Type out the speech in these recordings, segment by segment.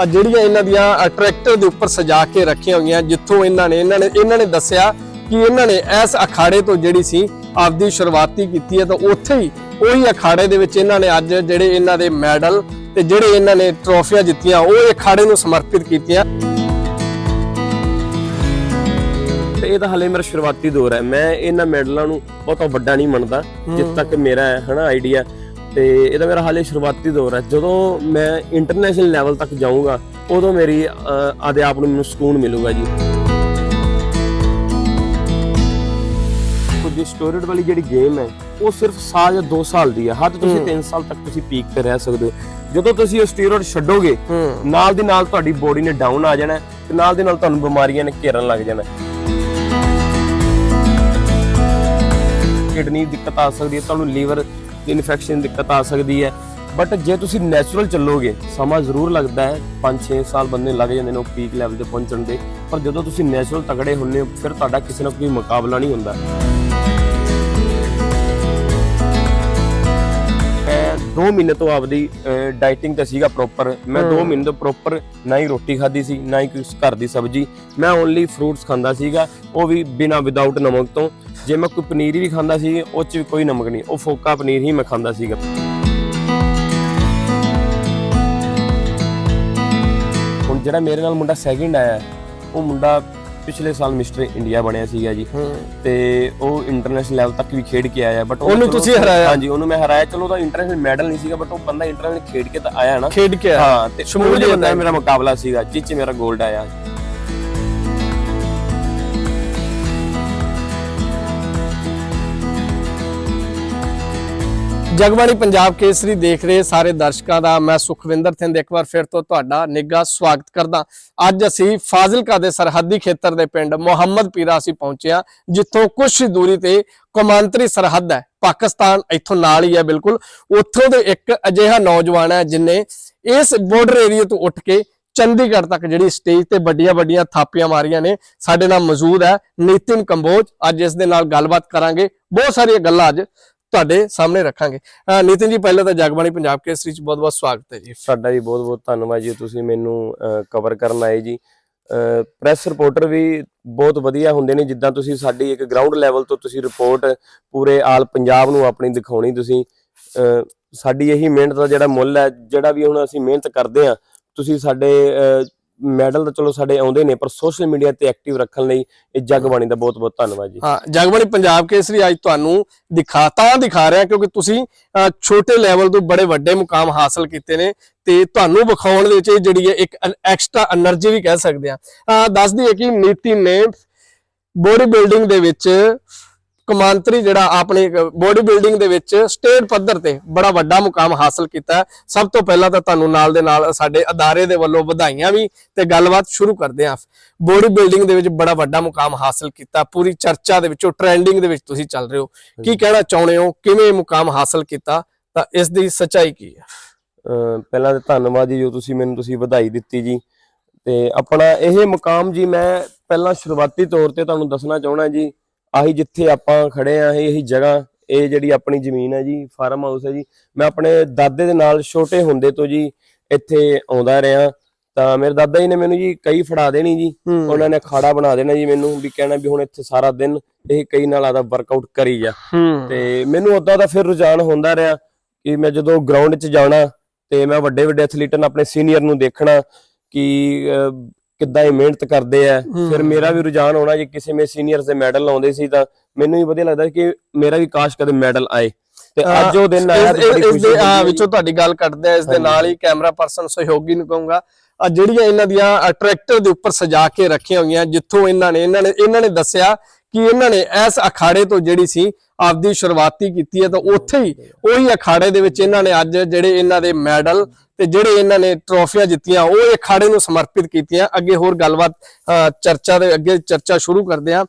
ਆ ਜਿਹੜੀਆਂ ਇਹਨਾਂ ਦੀਆਂ ਟਰੈਕਟਰ ਦੇ ਉੱਪਰ ਸਜਾ ਕੇ ਰੱਖੀਆਂ ਹੋਈਆਂ ਜਿੱਥੋਂ ਇਹਨਾਂ ਨੇ ਇਹਨਾਂ ਨੇ ਇਹਨਾਂ ਨੇ ਦੱਸਿਆ ਕਿ ਇਹਨਾਂ ਨੇ ਇਸ ਅਖਾੜੇ ਤੋਂ ਜਿਹੜੀ ਸੀ ਆਪਦੀ ਸ਼ੁਰੂਆਤੀ ਕੀਤੀ ਹੈ ਤਾਂ ਉੱਥੇ ਹੀ ਉਹੀ ਅਖਾੜੇ ਦੇ ਵਿੱਚ ਇਹਨਾਂ ਨੇ ਅੱਜ ਜਿਹੜੇ ਇਹਨਾਂ ਦੇ ਮੈਡਲ ਤੇ ਜਿਹੜੇ ਇਹਨਾਂ ਨੇ ਟਰੋਫੀਆਂ ਜਿੱਤੀਆਂ ਉਹ ਇਹ ਅਖਾੜੇ ਨੂੰ ਸਮਰਪਿਤ ਕੀਤੀਆਂ। ਤੇ ਇਹ ਤਾਂ ਹਲੇ ਮੇਰਾ ਸ਼ੁਰੂਆਤੀ ਦੌਰ ਹੈ। ਮੈਂ ਇਹਨਾਂ ਮੈਡਲਾਂ ਨੂੰ ਬਹੁਤਾ ਵੱਡਾ ਨਹੀਂ ਮੰਨਦਾ ਜਿੱਥੇ ਤੱਕ ਮੇਰਾ ਹੈ ਹਨਾ ਆਈਡੀਆ ਤੇ ਇਹਦਾ ਮੇਰਾ ਹਾਲੇ ਸ਼ੁਰੂਆਤੀ ਦੌਰ ਹੈ। ਜਦੋਂ ਮੈਂ ਇੰਟਰਨੈਸ਼ਨਲ ਲੈਵਲ ਤੱਕ ਜਾਊਂਗਾ ਉਦੋਂ ਮੇਰੀ ਆਦੇ ਆਪ ਨੂੰ ਮੈਨੂੰ ਸਕੂਨ ਮਿਲੂਗਾ ਜੀ। ਕੁਝ ਸਟੋਰੀਡ ਵਾਲੀ ਜਿਹੜੀ ਗੇਮ ਹੈ ਉਹ ਸਿਰਫ ਸਾਲ ਜਾਂ 2 ਸਾਲ ਦੀ ਹੈ। ਹੱਦ ਤੁਸੀਂ 3 ਸਾਲ ਤੱਕ ਤੁਸੀਂ ਪੀਕ ਤੇ ਰਹਿ ਸਕਦੇ ਹੋ। ਜਦੋਂ ਤੁਸੀਂ ਉਹ ਸਟੀਰੋਇਡ ਛੱਡੋਗੇ ਨਾਲ ਦੀ ਨਾਲ ਤੁਹਾਡੀ ਬੋਡੀ ਨੇ ਡਾਊਨ ਆ ਜਾਣਾ ਤੇ ਨਾਲ ਦੀ ਨਾਲ ਤੁਹਾਨੂੰ ਬਿਮਾਰੀਆਂ ਨੇ ਘੇਰਨ ਲੱਗ ਜਾਣਾ। ਕਿਡਨੀ ਦਿੱਕਤ ਆ ਸਕਦੀ ਹੈ ਤੁਹਾਨੂੰ ਲੀਵਰ ਇਨਫੈਕਸ਼ਨ ਦਿੱਕਤ ਆ ਸਕਦੀ ਹੈ। ਬਟ ਜੇ ਤੁਸੀਂ ਨੈਚੁਰਲ ਚੱਲੋਗੇ, ਸਮਾਂ ਜ਼ਰੂਰ ਲੱਗਦਾ ਹੈ। 5-6 ਸਾਲ ਬੰਦੇ ਲੱਗ ਜਾਂਦੇ ਨੇ ਉਹ ਪੀਕ ਲੈਵਲ ਤੇ ਪਹੁੰਚਣ ਦੇ। ਪਰ ਜਦੋਂ ਤੁਸੀਂ ਨੈਚੁਰਲ ਤਗੜੇ ਹੁੰਨੇ ਹੋ, ਫਿਰ ਤੁਹਾਡਾ ਕਿਸੇ ਨਾਲ ਕੋਈ ਮੁਕਾਬਲਾ ਨਹੀਂ ਹੁੰਦਾ। 2 ਮਹੀਨੇ ਤੋਂ ਆਪਦੀ ਡਾਈਟਿੰਗ ਤੇ ਸੀਗਾ ਪ੍ਰੋਪਰ ਮੈਂ 2 ਮਹੀਨੇ ਤੋਂ ਪ੍ਰੋਪਰ ਨਾ ਹੀ ਰੋਟੀ ਖਾਧੀ ਸੀ ਨਾ ਹੀ ਕੋਈ ਘਰ ਦੀ ਸਬਜ਼ੀ। ਮੈਂ ਓਨਲੀ ਫਰੂਟਸ ਖਾਂਦਾ ਸੀਗਾ ਉਹ ਵੀ ਬਿਨਾ ਵਿਦਆਊਟ ਨਮਕ ਤੋਂ। ਜੇ ਮੈਂ ਕੋਈ ਪਨੀਰ ਵੀ ਖਾਂਦਾ ਸੀ ਉਹ ਚ ਵੀ ਕੋਈ ਨਮਕ ਨਹੀਂ। ਉਹ ਫੋਕਾ ਪਨੀਰ ਹੀ ਮੈਂ ਖਾਂਦਾ ਸੀਗਾ। ਹੁਣ ਜਿਹੜਾ ਮੇਰੇ ਨਾਲ ਮੁੰਡਾ ਸੈਕਿੰਡ ਆਇਆ ਉਹ ਮੁੰਡਾ ਪਿਛਲੇ ਸਾਲ ਮਿਸਟਰ ਇੰਡੀਆ ਬਣਿਆ ਸੀਗਾ ਜੀ ਤੇ ਉਹ ਇੰਟਰਨੈਸ਼ਨਲ ਲੈਵਲ ਤੱਕ ਵੀ ਖੇਡ ਕੇ ਆਇਆ ਬਟ ਉਹਨੂੰ ਤੁਸੀਂ ਹਰਾਇਆ? ਹਾਂਜੀ ਉਹਨੂੰ ਮੈਂ ਹਰਾਇਆ ਚਲੋ ਉਹਦਾ ਇੰਟਰਨੈਸ਼ਨਲ ਮੈਡਲ ਨਹੀਂ ਸੀਗਾ ਬਟ ਉਹ ਬੰਦਾ ਇੰਟਰਨੈਸ਼ਨਲ ਖੇਡ ਕੇ ਤਾਂ ਆਇਆ ਨਾ ਖੇਡ ਕੇ ਆਇਆ। ਹਾਂ ਤੇ ਸ਼ਮੂਲੀਅਤ ਸ਼ਮੂਲੀਅਤ ਦਾ ਹੈ। ਮੇਰਾ ਮੁਕਾਬਲਾ ਸੀਗਾ ਜਿਸ ਚ ਮੇਰਾ 골ਡ ਆਇਆ ਜਗਬਾਣੀ ਪੰਜਾਬ ਕੇਸਰੀ ਦੇਖ ਰਹੇ ਸਾਰੇ ਦਰਸ਼ਕਾਂ ਦਾ, ਮੈਂ ਸੁਖਵਿੰਦਰ ਥਿੰਦ ਇੱਕ ਵਾਰ ਫਿਰ ਤੋਂ ਤੁਹਾਡਾ ਨਿੱਘਾ ਸਵਾਗਤ ਕਰਦਾ। ਅੱਜ ਅਸੀਂ ਫਾਜ਼ਿਲਕਾ ਦੇ ਸਰਹੱਦੀ ਖੇਤਰ ਦੇ ਪਿੰਡ ਮੁਹੰਮਦ ਪੀਰਾ ਅਸੀਂ ਪਹੁੰਚੇ ਹਾਂ, ਜਿੱਥੋਂ ਕੁਝ ਹੀ ਦੂਰੀ ਤੇ ਕੌਮਾਂਤਰੀ ਸਰਹੱਦ ਹੈ। ਪਾਕਿਸਤਾਨ ਇੱਥੋਂ ਨਾਲ ਹੀ ਹੈ ਬਿਲਕੁਲ। ਉੱਥੋਂ ਦੇ ਇੱਕ ਅਜਿਹਾ ਨੌਜਵਾਨ ਹੈ ਜਿਨੇ ਇਸ ਬਾਰਡਰ ਏਰੀਆ ਤੋਂ ਉੱਠ ਕੇ ਚੰਡੀਗੜ੍ਹ ਤੱਕ ਜਿਹੜੀ ਸਟੇਜ ਤੇ ਵੱਡੀਆਂ ਵੱਡੀਆਂ ਥਾਪੀਆਂ ਮਾਰੀਆਂ ਨੇ, ਸਾਡੇ ਨਾਲ ਮੌਜੂਦ ਹੈ ਨਿਤਿਨ ਕੰਬੋਜ। ਅੱਜ ਇਸ ਦੇ ਨਾਲ ਗੱਲਬਾਤ ਕਰਾਂਗੇ। ਬਹੁਤ ਸਾਰੀਆਂ ਗੱਲਾਂ ਅੱਜ ਤੁਹਾਡੇ ਸਾਹਮਣੇ ਰੱਖਾਂਗੇ। ਨਿਤਿਨ ਜੀ, ਪਹਿਲਾਂ ਤਾਂ ਜਗਬਾਣੀ ਪੰਜਾਬ ਕੇਸਰੀ ਚ ਬਹੁਤ ਬਹੁਤ ਸਵਾਗਤ ਹੈ ਜੀ। ਸਾਡਾ ਜੀ ਬਹੁਤ ਬਹੁਤ ਧੰਨਵਾਦ ਜੀ, ਤੁਸੀਂ ਮੈਨੂੰ ਕਵਰ ਕਰਨ ਆਏ ਜੀ। ਪ੍ਰੈਸ ਰਿਪੋਰਟਰ ਵੀ ਬਹੁਤ ਵਧੀਆ ਹੁੰਦੇ ਨੇ, ਜਿੱਦਾਂ ਤੁਸੀਂ ਸਾਡੀ ਇੱਕ ਗਰਾਊਂਡ ਲੈਵਲ ਤੋਂ ਤੁਸੀਂ ਰਿਪੋਰਟ ਪੂਰੇ ਆਲ ਪੰਜਾਬ ਨੂੰ ਆਪਣੀ ਦਿਖਾਉਣੀ ਤੁਸੀਂ। ਸਾਡੀ ਇਹੀ ਮਿਹਨਤ ਦਾ ਜਿਹੜਾ ਮੁੱਲ ਹੈ, ਜਿਹੜਾ ਵੀ ਹੁਣ ਅਸੀਂ ਮਿਹਨਤ ਕਰਦੇ ਆ ਤੁਸੀਂ ਸਾਡੇ ਮੈਡਲ ਤਾਂ ਚਲੋ ਸਾਡੇ ਆਉਂਦੇ ਨੇ, ਪਰ ਸੋਸ਼ਲ ਮੀਡੀਆ ਤੇ ਐਕਟਿਵ ਰੱਖਣ ਲਈ ਇਹ ਜਗਬਾਣੀ ਦਾ ਬਹੁਤ ਬਹੁਤ ਧੰਨਵਾਦ ਜੀ। ਹਾਂ, ਜਗਬਾਣੀ ਪੰਜਾਬ ਕੇਸਰੀ ਅੱਜ ਤੁਹਾਨੂੰ ਦਿਖਾ, ਤਾਂ ਦਿਖਾ ਰਿਹਾ ਕਿਉਂਕਿ ਤੁਸੀਂ ਛੋਟੇ ਲੈਵਲ ਤੋਂ ਬੜੇ ਵੱਡੇ ਮੁਕਾਮ ਹਾਸਲ ਕੀਤੇ ਨੇ ਤੇ ਤੁਹਾਨੂੰ ਵਿਖਾਉਣ ਦੇ ਵਿੱਚ ਇਹ ਜਿਹੜੀ ਹੈ ਇੱਕ ਐਕਸਟਰਾ એનર્ਜੀ ਵੀ ਕਹਿ ਸਕਦੇ ਆ ਦੱਸਦੀ ਹੈ ਕਿ ਨੀਤੀ ਨੇ ਬੋਡੀ ਬਿਲਡਿੰਗ ਦੇ ਵਿੱਚ ਕਮਾਂਤਰੀ ਜਿਹੜਾ ਆਪਣੇ ਬੋਡੀ ਬਿਲਡਿੰਗ ਦੇ ਵਿੱਚ ਸਟੇਟ ਪੱਧਰ ਤੇ ਬੜਾ ਵੱਡਾ ਮੁਕਾਮ ਹਾਸਲ ਕੀਤਾ। ਸਭ ਤੋਂ ਪਹਿਲਾਂ ਤਾਂ ਤੁਹਾਨੂੰ ਨਾਲ ਦੇ ਨਾਲ ਸਾਡੇ ਅਦਾਰੇ ਦੇ ਵੱਲੋਂ ਵਧਾਈਆਂ ਵੀ ਤੇ ਗੱਲਬਾਤ ਸ਼ੁਰੂ ਕਰਦੇ ਹਾਂ। ਬੋਡੀ ਬਿਲਡਿੰਗ ਦੇ ਵਿੱਚ ਬੜਾ ਵੱਡਾ ਮੁਕਾਮ ਹਾਸਲ ਕੀਤਾ। ਪੂਰੀ ਚਰਚਾ ਦੇ ਵਿੱਚੋਂ ਟ੍ਰੈਂਡਿੰਗ ਦੇ ਵਿੱਚ ਤੁਸੀਂ ਚੱਲ ਰਹੇ ਹੋ। ਕੀ ਕਹਿਣਾ ਚਾਹੁੰਦੇ ਹੋ? ਕਿਵੇਂ ਮੁਕਾਮ ਹਾਸਲ ਕੀਤਾ? ਤਾਂ ਇਸ ਦੀ ਸੱਚਾਈ ਕੀ ਹੈ? ਪਹਿਲਾਂ ਤਾਂ ਧੰਨਵਾਦ ਜੀ ਜੋ ਤੁਸੀਂ ਮੈਨੂੰ ਤੁਸੀਂ ਵਧਾਈ ਦਿੱਤੀ ਜੀ। ਤੇ ਆਪਣਾ ਇਹ ਮੁਕਾਮ ਜੀ ਮੈਂ ਪਹਿਲਾਂ ਸ਼ੁਰੂਆਤੀ ਤੌਰ ਤੇ ਤੁਹਾਨੂੰ ਦੱਸਣਾ ਚਾਹਣਾ ਜੀ ਆਹੀ ਜਿੱਥੇ ਆਪਾਂ ਖੜੇ ਆ ਇਹ ਇਹੀ ਜਗ੍ਹਾ ਇਹ ਜਿਹੜੀ ਆਪਣੀ ਜ਼ਮੀਨ ਹੈ ਜੀ ਫਾਰਮ ਹਾਊਸ ਹੈ ਜੀ। ਮੈਂ ਆਪਣੇ ਦਾਦੇ ਦੇ ਨਾਲ ਛੋਟੇ ਹੁੰਦੇ ਤੋਂ ਜੀ ਇੱਥੇ ਆਉਂਦਾ ਰਿਹਾ। ਤਾਂ ਮੇਰੇ ਦਾਦਾ ਜੀ ਨੇ ਮੈਨੂੰ ਜੀ ਕਈ ਫੜਾ ਦੇਣੀ ਜੀ। ਉਹਨਾਂ ਨੇ ਅਖਾੜਾ ਬਣਾ ਦੇਣਾ ਜੀ ਮੈਨੂੰ ਵੀ ਕਹਿਣਾ ਵੀ ਹੁਣ ਇੱਥੇ ਸਾਰਾ ਦਿਨ ਇਹ ਕਈ ਨਾਲ ਆਦਾ ਵਰਕਆਊਟ ਕਰੀ ਜਾ। ਤੇ ਮੈਨੂੰ ਉਦਾਂ ਦਾ ਫਿਰ ਰੁਝਾਨ ਹੁੰਦਾ ਰਿਹਾ ਕਿ ਮੈਂ ਜਦੋਂ ਗਰਾਊਂਡ 'ਚ ਜਾਣਾ ਤੇ ਮੈਂ ਵੱਡੇ ਵੱਡੇ ਐਥਲੀਟਾਂ ਆਪਣੇ ਸੀਨੀਅਰ ਨੂੰ ਦੇਖਣਾ ਕਿ ਕਿੱਦਾਂ ਇਹ ਮਿਹਨਤ ਕਰਦੇ ਆ। ਫਿਰ ਮੇਰਾ ਵੀ ਰੁਝਾਨ ਹੋਣਾ ਜੇ ਕਿਸੇ ਮੇ ਸੀਨੀਅਰਸ ਦੇ ਮੈਡਲ ਆਉਂਦੇ ਸੀ ਤਾਂ ਮੈਨੂੰ ਵੀ ਵਧੀਆ ਲੱਗਦਾ ਕਿ ਮੇਰਾ ਵੀ ਕਾਸ਼ ਕਦੇ ਮੈਡਲ ਆਏ। ਤੇ ਅੱਜ ਉਹ ਦਿਨ ਆਇਆ ਇਸ- ਦੇ ਵਿੱਚੋਂ ਤੁਹਾਡੀ ਗੱਲ ਕੱਟਦੇ ਆ ਇਸ ਦੇ ਨਾਲ ਹੀ ਕੈਮਰਾ ਪਰਸਨ ਸਹਿਯੋਗੀ ਨੂੰ ਕਹੂੰਗਾ। ਆ ਜਿਹੜੀਆਂ ਇਹਨਾਂ ਦੀਆਂ ਟਰੈਕਟਰ ਦੇ ਉੱਪਰ ਸਜਾ ਕੇ ਰੱਖੀਆਂ ਹੋਈਆਂ ਜਿੱਥੋਂ ਇਹਨਾਂ ਨੇ ਇਹਨਾਂ ਨੇ ਇਹਨਾਂ ਨੇ ਦੱਸਿਆ ਕਿ ਇਹਨਾਂ ਨੇ ਇਸ ਅਖਾੜੇ ਤੋਂ ਜਿਹੜੀ ਸੀ ਆਪਦੀ ਸ਼ੁਰੂਆਤੀ ਕੀਤੀ ਹੈ ਤਾਂ ਉੱਥੇ ਹੀ ਉਹੀ ਅਖਾੜੇ ਦੇ ਵਿੱਚ ਇਹਨਾਂ ਨੇ ਅੱਜ ਜਿਹੜੇ ਇਹਨਾਂ ਦੇ ਮੈਡਲ ਤੇ ਜਿਹੜੇ ਇਹਨਾਂ ਨੇ ਟਰੋਫੀਆਂ ਜਿੱਤੀਆਂ ਉਹ ਇਹ ਅਖਾੜੇ ਨੂੰ ਸਮਰਪਿਤ ਕੀਤੀਆਂ। ਅੱਗੇ ਹੋਰ ਗੱਲਬਾਤ ਚਰਚਾ ਦੇ ਅੱਗੇ ਚਰਚਾ ਸ਼ੁਰੂ ਕਰਦੇ ਆ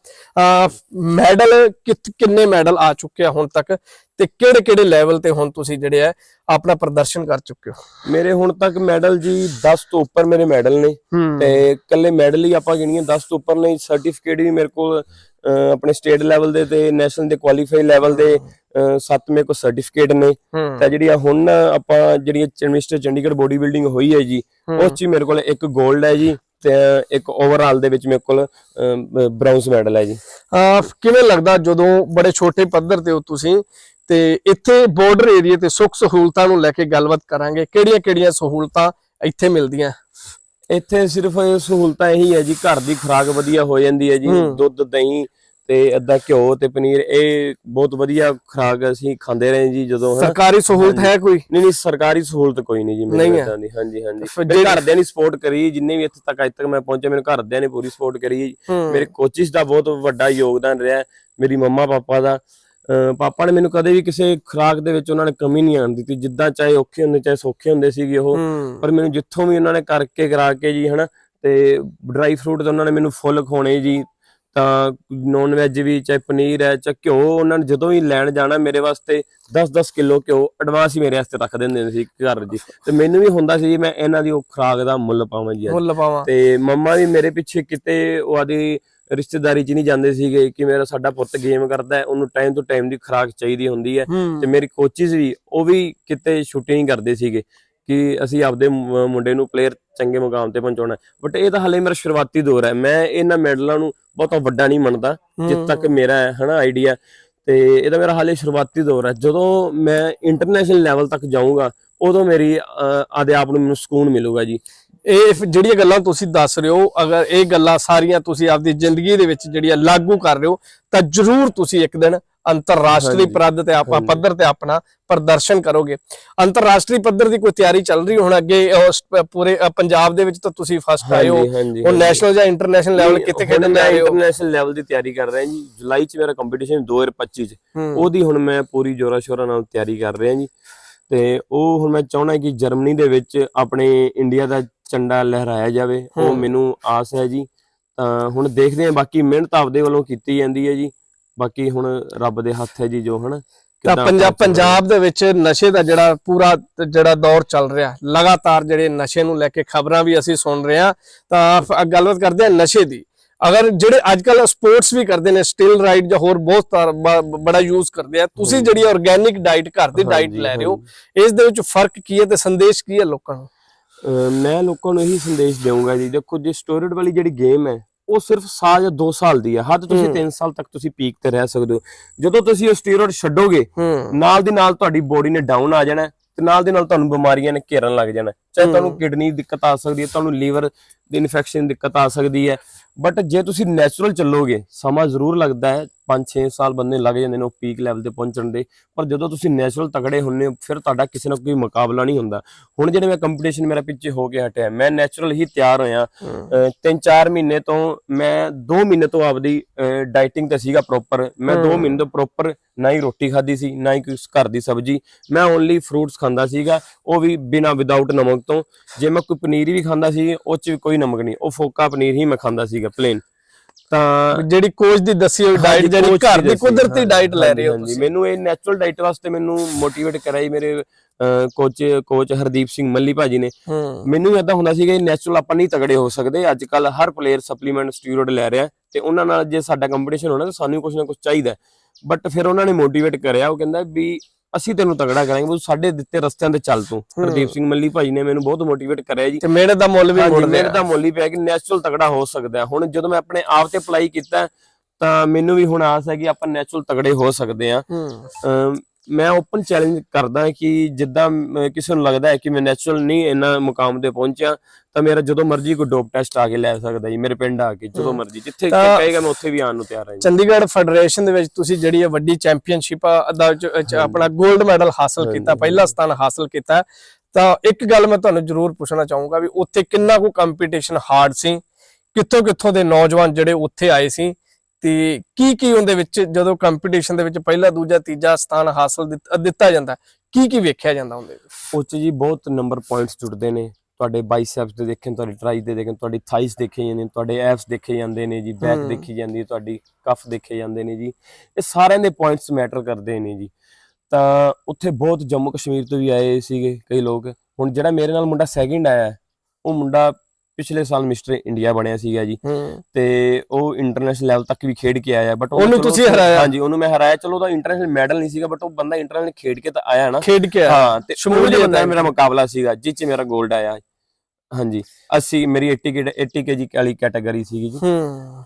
ਮੈਡਲ ਕਿੰਨੇ ਮੈਡਲ ਆ ਚੁੱਕੇ ਆ ਹੁਣ ਤੱਕ ਤੇ ਕਿਹੜੇ ਕਿਹੜੇ ਲੈਵਲ ਤੇ ਹੁਣ ਤੁਸੀਂ ਜਿਹੜੇ ਆ ਆਪਣਾ ਪ੍ਰਦਰਸ਼ਨ ਕਰ ਚੁੱਕੇ ਹੋ? ਮੇਰੇ ਹੁਣ ਤੱਕ ਮੈਡਲ ਜੀ 10 ਤੋਂ ਉੱਪਰ ਮੇਰੇ ਮੈਡਲ ਨੇ। ਤੇ ਕੱਲੇ ਮੈਡਲ ਹੀ ਆਪਾਂ ਗਿਣੀਏ 10 ਤੋਂ ਉੱਪਰ ਨਹੀਂ ਸਰਟੀਫਿਕੇਟ ਵੀ ਮੇਰੇ ਕੋਲ ਆਪਣੇ ਸਟੇਟ ਲੈਵਲ ਦੇ ਤੇ ਨੈਸ਼ਨਲ ਦੇ ਕੁਆਲੀਫਾਈ ਲੈਵਲ ਦੇ। ਸੱਤ ਮੇਰੇ ਕੋਲ ਸਰਟੀਫਿਕੇਟ ਨੇ। ਤਾਂ ਜਿਹੜੀਆਂ ਹੁਣ ਆਪਾਂ ਜਿਹੜੀਆਂ ਮਿਸਟਰ ਚੰਡੀਗੜ੍ਹ ਬੋਡੀ ਬਿਲਡਿੰਗ ਹੋਈ ਹੈ ਜੀ ਉਸ 'ਚ ਮੇਰੇ ਕੋਲ ਇੱਕ 골ਡ ਹੈ ਜੀ ਤੇ ਇੱਕ ਓਵਰਆਲ ਦੇ ਵਿੱਚ ਮੇਰੇ ਕੋਲ ਬ੍ਰਾਊਨਜ਼ ਮੈਡਲ ਹੈ ਜੀ। ਕਿਵੇਂ ਲੱਗਦਾ ਜਦੋਂ ਬੜੇ ਛੋਟੇ ਪੱਧਰ ਤੇ ਹੋ ਤੁਸੀਂ ਤੇ ਇੱਥੇ ਬਾਰਡਰ ਏਰੀਆ ਤੇ ਸੁੱਖ ਸਹੂਲਤਾਂ ਨੂੰ ਲੈ ਕੇ ਗੱਲਬਾਤ ਕਰਾਂਗੇ ਕਿਹੜੀਆਂ-ਕਿਹੜੀਆਂ ਸਹੂਲਤਾਂ ਇੱਥੇ ਮਿਲਦੀਆਂ? ਇੱਥੇ ਸਿਰਫ ਸਹੂਲਤਾਂ ਇਹੀ ਹੈ ਜੀ ਘਰ ਦੀ ਖੁਰਾਕ ਵਧੀਆ ਹੋ ਜਾਂਦੀ ਹੈ ਜੀ। ਦੁੱਧ ਦਹੀਂ ਤੇ ਅੱਧਾ ਘਿਓ ਤੇ ਪਨੀਰ ਇਹ ਬਹੁਤ ਵਧੀਆ ਖੁਰਾਕ ਅਸੀਂ ਖਾਂਦੇ ਰਹੇ ਜੀ ਜਦੋਂ ਸਰਕਾਰੀ ਸਹੂਲਤ ਹੈ ਕੋਈ? ਨਹੀਂ ਨਹੀਂ ਸਰਕਾਰੀ ਸਹੂਲਤ ਕੋਈ ਨਹੀਂ ਜੀ ਮੈਨੂੰ। ਏਦਾਂ ਦੀ ਹਾਂਜੀ ਹਾਂਜੀ। ਮੇਰੇ ਘਰਦਿਆਂ ਨੇ ਸਪੋਰਟ ਕਰੀ ਜਿੰਨੇ ਵੀ ਇੱਥੇ ਤੱਕ ਅੱਜ ਤੱਕ ਮੈਂ ਪਹੁੰਚਿਆ ਮੇਰੇ ਘਰਦਿਆਂ ਨੇ ਪੂਰੀ ਸਪੋਰਟ ਕਰੀ। ਮੇਰੇ ਕੋਚਿਸ ਦਾ ਬਹੁਤ ਵੱਡਾ ਯੋਗਦਾਨ ਰਿਹਾ ਮੇਰੀ ਮੰਮਾ ਪਾਪਾ ਦਾ। ਪਾਪਾ ਨੇ ਮੈਨੂੰ ਕਦੇ ਵੀ ਕਿਸੇ ਖੁਰਾਕ ਦੇ ਵਿੱਚ ਉਹਨਾਂ ਨੇ ਕਮੀ ਨਹੀਂ ਆਉਣ ਦਿੱਤੀ ਜਿੱਦਾਂ ਚਾਹੇ ਔਖੇ ਹੁੰਦੇ ਚਾਹੇ ਸੌਖੇ ਹੁੰਦੇ ਸੀਗੇ ਉਹ ਪਰ ਮੈਨੂੰ ਜਿੱਥੋਂ ਵੀ ਉਹਨਾਂ ਨੇ ਕਰਕੇ ਕਰਾ ਕੇ ਜੀ ਹਨਾ ਤੇ ਡਰਾਈ ਫਰੂਟ ਤੇ ਉਹਨਾਂ ਨੇ ਮੈਨੂੰ ਫੁੱਲ ਖਵਾਉਣੇ ਜੀ ਤਾਂ ਨੌਨ ਵੈਜ ਵੀ ਚਾਹੇ ਪਨੀਰ ਹੈ ਚਾਹੇ ਘਿਓ ਉਹਨਾਂ ਨੇ ਜਦੋਂ ਵੀ ਲੈਣ ਜਾਣਾ ਮੇਰੇ ਵਾਸਤੇ 10-10 ਕਿਲੋ ਘਿਓ ਐਡਵਾਂਸ ਹੀ ਮੇਰੇ ਵਾਸਤੇ ਰੱਖ ਦਿੰਦੇ ਸੀ ਘਰ ਜੀ ਤੇ ਮੈਨੂੰ ਵੀ ਹੁੰਦਾ ਸੀ ਜੀ ਮੈਂ ਇਹਨਾਂ ਦੀ ਉਹ ਖੁਰਾਕ ਦਾ ਮੁੱਲ ਪਾਵਾਂ ਜੀ। ਮੁੱਲ ਪਾਵਾਂ। ਤੇ ਮੰਮਾ ਵੀ ਮੇਰੇ ਪਿੱਛੇ ਕਿਤੇ ਉਹ ਆਦੀ ਰਿਸ਼ਤੇਦਾਰੀ 'ਚ ਨਹੀਂ ਜਾਂਦੇ ਸੀਗੇ ਕਿ ਮੇਰਾ ਸਾਡਾ ਪੁੱਤ ਗੇਮ ਕਰਦਾ ਉਹਨੂੰ ਟਾਈਮ ਤੋਂ ਟਾਈਮ ਦੀ ਖੁਰਾਕ ਚਾਹੀਦੀ ਹੁੰਦੀ ਹੈ। ਹੂੰ। ਤੇ ਮੇਰੇ ਕੋਚਿਸ ਵੀ ਉਹ ਵੀ ਕਿਤੇ ਛੁੱਟੀ ਨਹੀਂ ਕਰਦੇ ਸੀਗੇ। ਕਿ ਅਸੀਂ ਆਪਦੇ ਮੁੰਡੇ ਨੂੰ ਪਲੇਅਰ ਚੰਗੇ ਮੁਕਾਮ ਤੇ ਪਹੁੰਚਾਉਣਾ ਬਟ ਇਹ ਤਾਂ ਹਲੇ ਮੇਰਾ ਸ਼ੁਰੂਆਤੀ ਦੌਰ ਹੈ। ਮੈਂ ਇਹਨਾਂ ਮੈਡਲਾਂ ਨੂੰ ਬਹੁਤਾ ਵੱਡਾ ਨਹੀਂ ਮੰਨਦਾ ਜਿੱਥੇ ਤੱਕ ਮੇਰਾ ਹੈ ਹਨਾ ਆਈਡੀਆ ਤੇ ਇਹਦਾ ਮੇਰਾ ਹਾਲੇ ਸ਼ੁਰੂਆਤੀ ਦੌਰ ਹੈ। ਜਦੋਂ ਮੈਂ ਇੰਟਰਨੈਸ਼ਨਲ ਲੈਵਲ ਤੱਕ ਜਾਊਂਗਾ ਉਦੋਂ ਮੇਰੀ ਆਦੇ ਆਪ ਨੂੰ ਮੈਨੂੰ ਸਕੂਨ ਮਿਲੂਗਾ ਜੀ। ਇਹ ਜਿਹੜੀਆਂ ਗੱਲਾਂ ਤੁਸੀਂ ਦੱਸ ਰਹੇ ਹੋ ਅਗਰ ਇਹ ਗੱਲਾਂ ਸਾਰੀਆਂ ਤੁਸੀਂ ਆਪਦੀ ਜ਼ਿੰਦਗੀ ਦੇ ਵਿੱਚ ਜਿਹੜੀਆਂ ਲਾਗੂ ਕਰ ਰਹੇ ਹੋ ਤਾਂ ਜ਼ਰੂਰ ਤੁਸੀਂ ਇੱਕ ਦਿਨ ਅੰਤਰਰਾਸ਼ਟਰੀ ਪੱਧਰ ਤੇ ਆਪਾਂ। ਪੱਧਰ ਤੇ ਆਪਣਾ ਪ੍ਰਦਰਸ਼ਨ ਕਰੋਗੇ। ਅੰਤਰਰਾਸ਼ਟਰੀ ਪੱਧਰ ਦੀ ਕੋਈ ਤਿਆਰੀ ਚੱਲ ਰਹੀ ਹੁਣ ਅੱਗੇ ਪੂਰੇ ਪੰਜਾਬ ਦੇ ਵਿੱਚ ਤਾਂ ਤੁਸੀਂ ਫਸਟ ਆਏ ਹੋ। ਹੁਣ ਨੈਸ਼ਨਲ ਜਾਂ ਇੰਟਰਨੈਸ਼ਨਲ ਲੈਵਲ ਕਿੱਥੇ ਖੇਡਣ ਜਾ ਰਹੇ ਹੋ? ਇੰਟਰਨੈਸ਼ਨਲ ਲੈਵਲ ਦੀ ਤਿਆਰੀ ਕਰ ਰਿਹਾ ਜੀ। ਜੁਲਾਈ 'ਚ ਮੇਰਾ ਕੰਪੀਟੀਸ਼ਨ 2025 'ਚ। ਹੂੰ। ਉਹਦੀ ਹੁਣ ਮੈਂ ਪੂਰੀ ਜੋਰਾ ਸ਼ੋਰਾ ਨਾਲ ਤਿਆਰੀ ਕਰ ਰਿਹਾ ਜੀ। ਤੇ ਉਹ ਹੁਣ ਮੈਂ ਚਾਹਣਾ ਕਿ ਜਰਮਨੀ ਦੇ ਵਿੱਚ ਆਪਣੇ ਇੰਡੀਆ ਦਾ ਝੰਡਾ ਲਹਿਰਾਇਆ ਜਾਵੇ। ਉਹ ਹੂੰ। ਮੈਨੂੰ ਆਸ ਹੈ ਜੀ। ਤਾਂ ਹੁਣ ਦੇਖਦੇ ਹਾਂ ਬਾਕੀ ਮਿਹਨਤ ਆਪਦੇ ਵੱਲੋਂ ਕੀਤੀ ਜਾਂਦੀ ਹੈ ਜੀ। ਬਾਕੀ ਹੁਣ ਰੱਬ ਦੇ ਹੱਥ ਹੈ ਜੀ ਜੋ ਹਨਾ? ਤਾਂ ਪੰਜਾਬ ਪੰਜਾਬ ਦੇ ਵਿੱਚ ਨਸ਼ੇ ਦਾ ਜਿਹੜਾ ਪੂਰਾ ਜਿਹੜਾ ਦੌਰ ਚੱਲ ਰਿਹਾ ਲਗਾਤਾਰ ਜਿਹੜੇ ਨਸ਼ੇ ਨੂੰ ਲੈ ਕੇ ਖਬਰਾਂ ਵੀ ਅਸੀਂ ਸੁਣ ਰਹੇ ਹਾਂ ਤਾਂ ਗੱਲਬਾਤ ਕਰਦੇ ਹਾਂ ਨਸ਼ੇ ਦੀ। ਅਗਰ ਜਿਹੜੇ ਅੱਜ ਕੱਲ ਸਪੋਰਟਸ ਵੀ ਕਰਦੇ ਨੇ ਸਟਿਲ ਰਾਈਡ ਜਾਂ ਹੋਰ ਬਹੁਤ ਬੜਾ ਯੂਜ਼ ਕਰਦੇ ਆ ਤੁਸੀਂ ਜਿਹੜੀ ਆਰਗੇਨਿਕ ਡਾਈਟ ਘਰ ਦੀ ਡਾਈਟ ਲੈ ਰਹੇ ਹੋ ਇਸ ਦੇ ਵਿੱਚ ਫ਼ਰਕ ਕੀ ਹੈ ਤੇ ਸੰਦੇਸ਼ ਕੀ ਹੈ ਲੋਕਾਂ ਨੂੰ? ਮੈਂ ਲੋਕਾਂ ਨੂੰ ਇਹੀ ਸੰਦੇਸ਼ ਦੇਵਾਂਗਾ ਜੀ ਦੇਖੋ ਜੇ ਸਟੋਰੇਡ ਵਾਲੀ ਜਿਹੜੀ ਗੇਮ ਹੈ ਉਹ ਸਿਰਫ ਸਾਲ ਜਾਂ 2 ਸਾਲ ਦੀ ਹੈ ਹੱਦ ਤੁਸੀਂ ਹੂੰ। 3 ਸਾਲ ਤੱਕ ਤੁਸੀਂ ਪੀਕ ਤੇ ਰਹਿ ਸਕਦੇ ਹੋ ਜਦੋਂ ਤੁਸੀਂ ਉਹ ਸਟੀਰੋਇਡ ਛੱਡੋਗੇ ਨਾਲ ਦੀ ਨਾਲ ਤੁਹਾਡੀ ਬੋਡੀ ਨੇ ਡਾਊਨ ਆ ਜਾਣਾ ਤੇ ਨਾਲ ਦੀ ਨਾਲ ਤੁਹਾਨੂੰ ਬਿਮਾਰੀਆਂ ਨੇ ਘੇਰਨ ਲੱਗ ਜਾਣਾ। ਚਾਹੇ। ਤੁਹਾਨੂੰ ਕਿਡਨੀ ਦਿੱਕਤ ਆ ਸਕਦੀ ਹੈ ਤੁਹਾਨੂੰ ਲੀਵਰ ਦੀ ਇਨਫੈਕਸ਼ਨ ਦਿੱਕਤ ਆ ਸਕਦੀ ਹੈ ਬਟ ਜੇ ਤੁਸੀਂ ਨੈਚੁਰਲ ਚੱਲੋਗੇ ਸਮਾਂ ਜ਼ਰੂਰ ਲੱਗਦਾ ਹੈ 5-6 ਸਾਲ ਬੰਦੇ ਲੱਗ ਜਾਂਦੇ ਨੇ ਉਹ ਪੀਕ ਲੈਵਲ ਤੇ ਪਹੁੰਚਣ ਦੇ। ਪਰ ਜਦੋਂ ਤੁਸੀਂ ਨੈਚੁਰਲ ਤਗੜੇ ਹੁੰਨੇ ਹੋ ਫਿਰ ਤੁਹਾਡਾ ਕਿਸੇ ਨਾਲ ਕੋਈ ਮੁਕਾਬਲਾ ਨਹੀਂ ਹੁੰਦਾ। ਹੁਣ ਜਿਹੜੇ ਮੈਂ ਕੰਪੀਟੀਸ਼ਨ ਮੇਰਾ ਪਿੱਛੇ ਹੋ ਕੇ ਹਟਿਆ ਮੈਂ ਨੈਚੁਰਲ ਹੀ ਤਿਆਰ ਹੋਇਆ। ਹੂੰ। ਅਹ ਤਿੰਨ ਚਾਰ ਮਹੀਨੇ ਤੋਂ ਮੈਂ 2 ਮਹੀਨੇ ਤੋਂ ਆਪਦੀ ਡਾਈਟਿੰਗ ਤੇ ਸੀਗਾ ਪ੍ਰੋਪਰ ਮੈਂ 2 ਹਮ। ਮਹੀਨੇ ਤੋਂ ਪ੍ਰੋਪਰ ਨਾ ਹੀ ਰੋਟੀ ਖਾਦੀ ਸੀ ਨਾ ਹੀ ਕੋਈ ਘਰ ਦੀ ਸਬਜ਼ੀ। ਮੈਂ ਓਨਲੀ ਫਰੂਟਸ ਖਾਂਦਾ ਸੀਗਾ ਉਹ ਵੀ ਬਿਨਾ ਵਿਦਆਊਟ ਨਮਕ ਤੋਂ। ਜੇ ਮੈਂ ਕੋਈ ਪਨੀਰ ਵੀ ਖਾਂਦਾ ਸੀ ਉਹ ਚ ਵੀ ਕੋਈ ਨਮਕ ਨਹੀਂ। ਉਹ ਫੋਕਾ ਪਨੀਰ ਹੀ ਮੈਂ ਖਾਂਦਾ ਸੀਗਾ ਪਲੇਨ ਤਾਂ ਜਿਹੜੀ ਕੋਚ ਦੀ ਦੱਸੀ ਹੋਈ ਡਾਈਟ ਜਿਹੜੀ ਘਰ ਦੀ ਕੁਦਰਤੀ ਡਾਈਟ ਲੈ ਰਹੇ ਹੋ ਤੁਸੀਂ। ਮੈਨੂੰ ਇਹ ਨੈਚੁਰਲ ਡਾਈਟ ਵਾਸਤੇ ਮੈਨੂੰ ਮੋਟੀਵੇਟ ਕਰਾਈ ਮੇਰੇ ਕੋਚ ਕੋਚ ਹਰਦੀਪ ਸਿੰਘ ਮੱਲੀ ਭਾਜੀ ਨੇ। ਮੈਨੂੰ ਇਦਾਂ ਹੁੰਦਾ ਸੀਗਾ ਕਿ ਨੈਚੁਰਲ ਆਪਾਂ ਨਹੀਂ ਤਗੜੇ ਹੋ ਸਕਦੇ। ਅੱਜ ਕੱਲ ਹਰ ਪਲੇਅਰ ਸਪਲੀਮੈਂਟ ਸਟੀਰੋਇਡ ਲੈ ਰਿਹਾ ਤੇ ਉਹਨਾਂ ਨਾਲ ਜੇ ਸਾਡਾ ਕੰਪੀਟੀਸ਼ਨ ਹੋਣਾ ਤਾਂ ਸਾਨੂੰ ਕੁਝ ਨਾ ਕੁਝ ਚਾਹੀਦਾ ਬਟ ਫਿਰ ਉਹਨਾਂ ਨੇ ਮੋਟੀਵੇਟ ਕਰਿਆ ਉਹ ਕਹਿੰਦਾ ਵੀ ਅਸੀਂ ਤੈਨੂੰ ਤਗੜਾ ਕਰਾਂਗੇ ਤੂੰ ਸਾਡੇ ਦਿੱਤੇ ਰਸਤਿਆਂ ਤੇ ਚੱਲ ਤੂੰ। ਹਰਦੀਪ ਸਿੰਘ ਮੱਲੀ ਭਾਜੀ ਨੇ ਮੈਨੂੰ ਬਹੁਤ ਮੋਟੀਵੇਟ ਕਰਿਆ ਜੀ। ਤੇ ਮਿਹਨਤ ਦਾ ਮੁੱਲ ਵੀ ਮੁੜਦੇ ਮੇਰੇ ਤਾਂ ਮੁੱਲ ਹੀ ਪਿਆ ਕਿ ਨੈਚੁਰਲ ਤਗੜਾ ਹੋ ਸਕਦਾ। ਹੁਣ ਜਦੋਂ ਮੈਂ ਆਪਣੇ ਆਪ ਤੇ ਅਪਲਾਈ ਕੀਤਾ ਤਾਂ ਮੈਨੂੰ ਵੀ ਹੁਣ ਆਸ ਹੈ ਕਿ ਆਪਾਂ ਨੈਚੁਰਲ ਤਗੜੇ ਹੋ ਸਕਦੇ ਆ ਹੂੰ। ਮੈਂ ਓਪਨ ਚੈਲੰਜ ਕਰਦਾ ਕਿ ਜਿੱਦਾਂ ਕਿਸੇ ਨੂੰ ਲੱਗਦਾ ਹੈ ਕਿ ਮੈਂ ਨੈਚੁਰਲ ਨਹੀਂ ਇੰਨਾ ਮੁਕਾਮ ਤੇ ਪਹੁੰਚਿਆ ਤਾਂ ਮੇਰਾ ਜਦੋਂ ਮਰਜ਼ੀ ਕੋਈ ਡੋਪ ਟੈਸਟ ਆ ਕੇ ਲੈ ਸਕਦਾ ਜੀ ਮੇਰੇ ਪਿੰਡ ਆ ਕੇ ਜਦੋਂ। ਮਰਜ਼ੀ ਜਿੱਥੇ ਕਹੇਗਾ ਮੈਂ ਉੱਥੇ ਵੀ ਆਉਣ ਨੂੰ ਤਿਆਰ ਹਾਂ ਚੰਡੀਗੜ੍ਹ ਫੈਡਰੇਸ਼ਨ ਦੇ ਵਿੱਚ ਤੁਸੀਂ ਜਿਹੜੀ ਵੱਡੀ ਚੈਂਪੀਅਨਸ਼ਿਪ ਦਾ ਆਪਣਾ 골ਡ ਮੈਡਲ ਹਾਸਲ ਕੀਤਾ ਪਹਿਲਾ ਸਥਾਨ ਹਾਸਲ ਕੀਤਾ। ਤਾਂ ਇੱਕ ਗੱਲ ਮੈਂ ਤੁਹਾਨੂੰ ਜ਼ਰੂਰ ਪੁੱਛਣਾ ਚਾਹੂੰਗਾ ਵੀ ਉੱਥੇ ਕਿੰਨਾ ਕੁ ਕੰਪੀਟੀਸ਼ਨ ਹਾਰਡ ਸੀ? ਕਿੱਥੋਂ ਕਿੱਥੋਂ ਦੇ ਨੌਜਵਾਨ ਜਿਹੜੇ ਉੱਥੇ ਆਏ ਸੀ? ਤੇ ਕੀ ਕੀ ਉਹਦੇ ਵਿੱਚ ਜਦੋਂ ਕੰਪੀਟੀਸ਼ਨ ਦੇ ਵਿੱਚ ਪਹਿਲਾ ਦੂਜਾ ਤੀਜਾ ਸਥਾਨ ਹਾਸਲ ਦਿੱਤ- ਜਾਂਦਾ ਕੀ ਕੀ ਵੇਖਿਆ ਜਾਂਦਾ ਉਹਦੇ ਵਿੱਚ? ਉਹ 'ਚ ਜੀ ਬਹੁਤ ਨੰਬਰ ਪੁਆਇੰਟਸ ਜੁੜਦੇ ਨੇ। ਤੁਹਾਡੇ ਬਾਈਸੈਪਸ ਦੇ ਦੇਖਣ ਤੁਹਾਡੀ ਟਰਾਈ ਦੇ ਦੇਖਣ ਤੁਹਾਡੀ ਥਾਈਸ ਦੇਖੇ ਜਾਂਦੇ ਨੇ ਤੁਹਾਡੇ ਐਪਸ ਦੇਖੇ ਜਾਂਦੇ ਨੇ ਜੀ ਬੈਕ। ਦੇਖੀ ਜਾਂਦੀ ਹੈ ਤੁਹਾਡੀ ਕਫ ਦੇਖੇ ਜਾਂਦੇ ਨੇ ਜੀ। ਇਹ ਸਾਰਿਆਂ ਦੇ ਪੁਆਇੰਟਸ ਮੈਟਰ ਕਰਦੇ ਨੇ ਜੀ। ਤਾਂ ਉੱਥੇ ਬਹੁਤ ਜੰਮੂ ਕਸ਼ਮੀਰ ਤੋਂ ਵੀ ਆਏ ਸੀਗੇ ਕਈ ਲੋਕ। ਹੁਣ ਜਿਹੜਾ ਮੇਰੇ ਨਾਲ ਮੁੰਡਾ ਸੈਕਿੰਡ ਆਇਆ ਉਹ ਮੁੰਡਾ ਪਿਛਲੇ ਸਾਲ ਮਿਸਟਰ ਇੰਡੀਆ ਬਣਿਆ ਸੀਗਾ ਜੀ। ਤੇ ਉਹ ਇੰਟਰਨੈਸ਼ਨਲ ਲੈਵਲ ਤੱਕ ਵੀ ਖੇਡ ਕੇ ਆਇਆ ਬਟ ਉਹਨੂੰ ਤੁਸੀਂ ਹਰਾਇਆ? ਹਾਂਜੀ ਉਹਨੂੰ ਮੈਂ ਹਰਾਇਆ। ਚਲੋ ਉਹਦਾ ਇੰਟਰਨੈਸ਼ਨਲ ਮੈਡਲ ਨਹੀਂ ਸੀਗਾ ਬਟ ਉਹ ਬੰਦਾ ਇੰਟਰਨੈਸ਼ਨਲ ਖੇਡ ਕੇ ਤਾਂ ਆਇਆ ਨਾ। ਖੇਡ ਕੇ ਆਇਆ। ਹਾਂ ਤੇ ਸ਼ਮੂਲੀਅਤ ਸ਼ਮੂਲੀਅਤ ਦਾ ਹੈ। ਮੇਰਾ ਮੁਕਾਬਲਾ ਸੀਗਾ ਜਿਸ ਚ ਮੇਰਾ 골ਡ ਆਇਆ। ਹਾਂਜੀ 80 ਮੇਰੀ 80 ਕੇ 80 ਕੇਜੀ ਵਾਲੀ ਕੈਟਾਗਰੀ ਸੀਗੀ ਜੀ।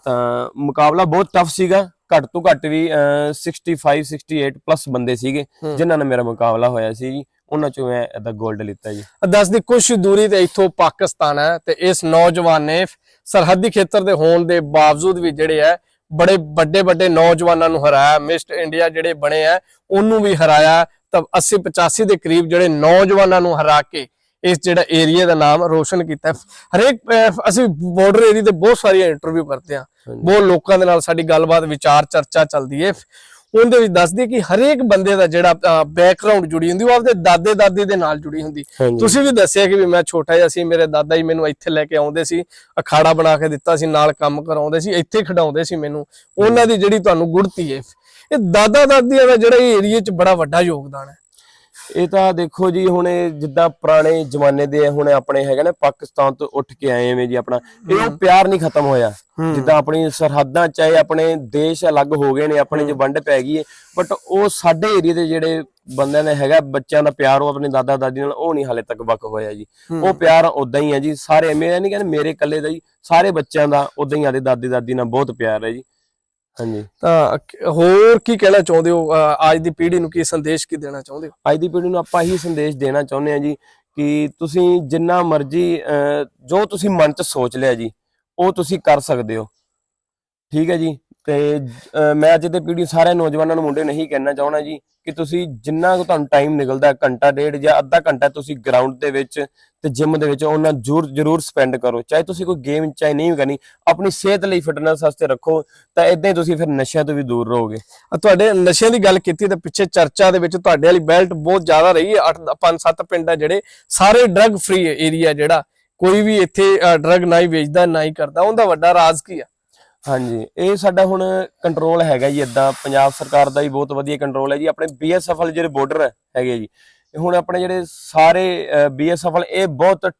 ਤਾਂ ਮੁਕਾਬਲਾ ਬਹੁਤ ਟਫ ਸੀਗਾ। ਘੱਟ ਤੋਂ ਘੱਟ ਵੀ ਅਹ, 65 68 ਪਲੱਸ ਬੰਦੇ ਸੀਗੇ। ਜਿਨ੍ਹਾਂ ਨਾਲ ਮੇਰਾ ਮੁਕਾਬਲਾ ਹੋਇਆ ਸੀ ਜੀ। ਉਹਨਾਂ ਚੋਂ ਮੈਂ ਇਹਦਾ 골ਡ ਲਿੱਤਾ ਜੀ ਦੱਸ ਦੀ ਕੁਛ ਦੂਰੀ ਤੇ ਇੱਥੋਂ ਪਾਕਿਸਤਾਨ ਹੈ ਤੇ ਇਸ ਨੌਜਵਾਨ ਨੇ ਸਰਹੱਦੀ ਖੇਤਰ ਦੇ ਹੋਣ ਦੇ ਬਾਵਜੂਦ ਵੀ ਜਿਹੜੇ ਹੈ ਬੜੇ ਵੱਡੇ ਵੱਡੇ ਨੌਜਵਾਨਾਂ ਨੂੰ ਹਰਾਇਆ ਮਿਸਟਰ ਇੰਡੀਆ ਜਿਹੜੇ ਬਣੇ ਆ ਉਹਨੂੰ ਵੀ ਹਰਾਇਆ ਤਾਂ 80 85 ਦੇ ਕਰੀਬ ਜਿਹੜੇ ਨੌਜਵਾਨਾਂ ਨੂੰ ਹਰਾ ਕੇ ਇਸ ਜਿਹੜਾ ਏਰੀਆ ਦਾ ਨਾਮ ਰੋਸ਼ਨ ਕੀਤਾ। ਹਰੇਕ ਅਸੀਂ ਬਾਰਡਰ ਏਰੀਆ ਤੇ ਬਹੁਤ ਸਾਰੀਆਂ ਇੰਟਰਵਿਊ ਕਰਦੇ ਹਾਂਜੀ। ਬਹੁਤ ਲੋਕਾਂ ਦੇ ਨਾਲ ਸਾਡੀ ਗੱਲਬਾਤ ਵਿਚਾਰ ਚਰਚਾ ਚੱਲਦੀ ਹੈ ਉਹਦੇ ਵਿੱਚ ਦੱਸਦੀ ਕਿ ਹਰੇਕ ਬੰਦੇ ਦਾ ਜਿਹੜਾ ਬੈਕਗ੍ਰਾਉਂਡ ਜੁੜੀ ਹੁੰਦੀ ਉਹ ਆਪਦੇ ਦਾਦੇ ਦਾਦੀ ਦੇ ਨਾਲ ਜੁੜੀ ਹੁੰਦੀ। ਤੁਸੀਂ ਵੀ ਦੱਸਿਆ ਕਿ ਵੀ ਮੈਂ ਛੋਟਾ ਜਿਹਾ ਸੀ ਮੇਰੇ ਦਾਦਾ ਜੀ ਮੈਨੂੰ ਇੱਥੇ ਲੈ ਕੇ ਆਉਂਦੇ ਸੀ ਅਖਾੜਾ ਬਣਾ ਕੇ ਦਿੱਤਾ ਸੀ ਨਾਲ ਕੰਮ ਕਰਾਉਂਦੇ ਸੀ ਇੱਥੇ ਖਿਡਾਉਂਦੇ ਸੀ ਮੈਨੂੰ। ਉਹਨਾਂ ਦੀ ਜਿਹੜੀ ਤੁਹਾਨੂੰ ਗੁੜਤੀ ਹੈ। ਇਹ ਦਾਦਾ ਦਾਦੀਆਂ ਦਾ ਜਿਹੜਾ ਇਹ ਏਰੀਏ 'ਚ ਬੜਾ ਵੱਡਾ ਯੋਗਦਾਨ ਹੈ। ਇਹ ਤਾਂ ਦੇਖੋ ਜੀ ਹੁਣ ਇਹ ਜਿੱਦਾਂ ਪੁਰਾਣੇ ਜ਼ਮਾਨੇ ਦੇ ਹੁਣ ਆਪਣੇ ਹੈਗੇ ਨੇ ਪਾਕਿਸਤਾਨ ਤੋਂ ਉੱਠ ਕੇ ਆਏ ਐਵੇਂ ਜੀ ਆਪਣਾ। ਇਹ ਪਿਆਰ ਨਹੀਂ ਖਤਮ ਹੋਇਆ। ਜਿੱਦਾਂ ਆਪਣੀ ਸਰਹੱਦਾਂ ਚਾਹੇ ਆਪਣੇ ਦੇਸ਼ ਅਲੱਗ ਹੋ ਗਏ ਨੇ ਆਪਣੇ ਚ ਵੰਡ ਪੈ ਗਈ ਹੈ ਬਟ ਉਹ ਸਾਡੇ ਏਰੀਆ ਦੇ ਜਿਹੜੇ ਬੰਦਿਆਂ ਨੇ ਹੈਗਾ ਬੱਚਿਆਂ ਦਾ ਪਿਆਰ ਉਹ ਆਪਣੇ ਦਾਦਾ ਦਾਦੀ ਨਾਲ ਉਹ ਨਹੀਂ ਹਾਲੇ ਤੱਕ ਵੱਖ ਹੋਇਆ ਜੀ। ਉਹ ਪਿਆਰ ਉਦਾਂ ਹੀ ਹੈ ਜੀ। ਸਾਰੇ ਮੈਂ ਨਹੀਂ ਕਹਿੰਦੇ ਮੇਰੇ ਇਕੱਲੇ ਦਾ ਜੀ ਸਾਰੇ ਬੱਚਿਆਂ ਦਾ ਉਦਾਂ ਹੀ ਆਦੇ ਦਾਦੀ ਦਾਦੀ ਨਾਲ ਬਹੁਤ ਪਿਆਰ ਹੈ ਜੀ। ਹਾਂਜੀ। ਤਾਂ ਹੋਰ ਕੀ ਕਹਿਣਾ ਚਾਹੁੰਦੇ ਹੋ? ਅੱਜ ਦੀ ਪੀੜ੍ਹੀ ਨੂੰ ਕੀ ਸੰਦੇਸ਼ ਕੀ ਦੇਣਾ ਚਾਹੁੰਦੇ ਹੋ? ਅੱਜ ਦੀ ਪੀੜ੍ਹੀ ਨੂੰ ਆਪਾਂ ਇਹੀ ਸੰਦੇਸ਼ ਦੇਣਾ ਚਾਹੁੰਦੇ ਹਾਂ ਜੀ ਕਿ ਤੁਸੀਂ ਜਿੰਨਾ ਮਰਜ਼ੀ ਜੋ ਤੁਸੀਂ ਮਨ 'ਚ ਸੋਚ ਲਿਆ ਜੀ ਉਹ ਤੁਸੀਂ ਕਰ ਸਕਦੇ ਹੋ। ਠੀਕ ਹੈ ਜੀ? ਤੇ ਅਹ, ਮੈਂ ਅੱਜ ਦੇ ਪੀੜ੍ਹੀ ਸਾਰੇ ਨੌਜਵਾਨਾਂ ਨੂੰ ਮੁੰਡੇ ਨੂੰ ਇਹੀ ਕਹਿਣਾ ਚਾਹਣਾ ਜੀ ਕਿ ਤੁਸੀਂ ਜਿੰਨਾ ਕੁ ਤੁਹਾਨੂੰ ਟਾਈਮ ਨਿਕਲਦਾ ਹੈ, ਘੰਟਾ ਡੇਢ ਜਾਂ ਅੱਧਾ ਘੰਟਾ ਤੁਸੀਂ ਗਰਾਊਂਡ ਦੇ ਵਿੱਚ ਤੇ ਜਿਮ ਦੇ ਵਿੱਚ ਉਹਨਾਂ ਜ਼ਰੂਰ ਜ਼ਰੂਰ ਸਪੈਂਡ ਕਰੋ। ਚਾਹੇ ਤੁਸੀਂ ਕੋਈ ਗੇਮ ਚਾਹੇ ਨਹੀਂ ਵੀ ਕਰਨੀ ਆਪਣੀ ਸਿਹਤ ਲਈ ਫਿਟਨੈਸ ਵਾਸਤੇ ਰੱਖੋ ਤਾਂ ਇਦਾਂ ਹੀ ਤੁਸੀਂ ਫਿਰ ਨਸ਼ਿਆਂ ਤੋਂ ਵੀ ਦੂਰ ਰਹੋਗੇ। ਆ ਤੁਹਾਡੇ ਨਸ਼ਿਆਂ ਦੀ ਗੱਲ ਕੀਤੀ ਤਾਂ ਪਿੱਛੇ ਚਰਚਾ ਦੇ ਵਿੱਚ ਤੁਹਾਡੇ ਵਾਲੀ ਬੈਲਟ ਬਹੁਤ ਜ਼ਿਆਦਾ ਰਹੀ ਹੈ। 8 5 7 ਪਿੰਡ ਆ ਜਿਹੜੇ ਸਾਰੇ ਡਰੱਗ ਫ੍ਰੀ ਏਰੀਆ ਜਿਹੜਾ ਕੋਈ ਵੀ ਇੱਥੇ ਡਰੱਗ ਨਾ ਹੀ ਵੇਚਦਾ ਨਾ ਹੀ ਕਰਦਾ ਉਹਦਾ ਵੱਡਾ ਰਾਜ਼ ਕੀ ਆ? ਹਾਂਜੀ ਇਹ ਸਾਡਾ ਹੁਣ ਕੰਟਰੋਲ ਹੈਗਾ ਜੀ ਇਦਾਂ ਪੰਜਾਬ ਸਰਕਾਰ ਦਾ ਹੀ ਬਹੁਤ ਵਧੀਆ ਕੰਟਰੋਲ ਹੈ ਜੀ ਆਪਣੇ ਬੀਐਸਐਫ ਵਾਲੇ ਜਿਹੜੇ ਬਾਰਡਰ ਹੈਗੇ ਜੀ। ਹੁਣ ਆਪਣੇ ਜਿਹੜੇ ਸਾਰੇ ਬੀਐਸਐਫ ਵਾਲੇ ਇਹ ਬਹੁਤ